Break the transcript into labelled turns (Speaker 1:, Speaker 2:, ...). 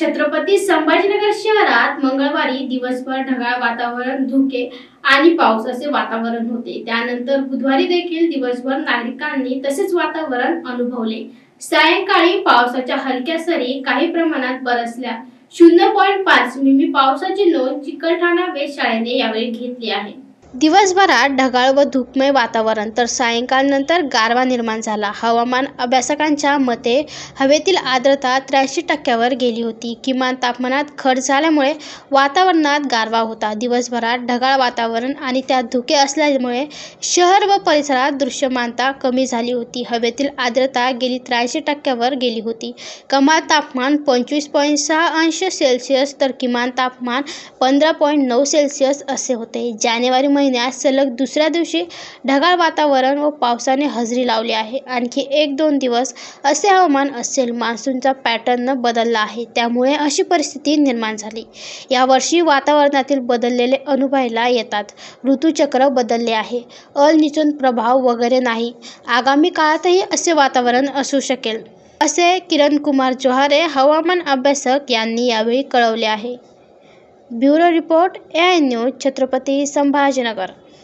Speaker 1: छत्रपती संभाजीनगर शहरात मंगळवारी दिवसभर ढगाळ वातावरण धुके आणि पाऊस असे वातावरण होते. त्यानंतर बुधवारी देखील दिवसभर नागरिकांनी तसेच वातावरण अनुभवले. सायंकाळी पावसाच्या हलक्या सरी काही प्रमाणात बरसल्या. शून्य पॉईंट पाच मिमी पावसाची नोंद चिकलठाणा वेधशाळेने यावेळी घेतली आहे. दिवसभरात ढगाळ व धूपमय वातावरण तर सायंकाळनंतर गारवा निर्माण झाला. हवामान अभ्यासकांच्या मते हवेतील आर्द्रता त्र्याऐंशी टक्क्यावर गेली होती. किमान तापमानात घट झाल्यामुळे वातावरणात गारवा होता. दिवसभरात ढगाळ वातावरण आणि त्यात धुके असल्यामुळे शहर व परिसरात दृश्यमानता कमी झाली होती. हवेतील आर्द्रता गेली त्र्याऐंशी टक्क्यावर गेली होती. कमाल तापमान पंचवीस पॉईंट सहा अंश सेल्सिअस तर किमान तापमान पंधरा पॉईंट नऊ सेल्सिअस असे होते. जानेवारी महिन्यात सलग दुसऱ्या दिवशी ढगाळ वातावरण व पावसाने हजेरी लावली आहे. आणखी एक दोन दिवस असे हवामान असेल मान्सूनचा पॅटर्न बदलला आहे त्यामुळे अशी परिस्थिती निर्माण झाली. यावर्षी वातावरणातील बदललेले अनुभवायला येतात. ऋतूचक्र बदलले आहे. अल निचून प्रभाव वगैरे नाही. आगामी काळातही असे वातावरण असू शकेल. असे किरण कुमार जोहारे हवामान अभ्यासक यांनी यावेळी कळवले आहे. Bureau report AI news Chhatrapati Sambhajinagar.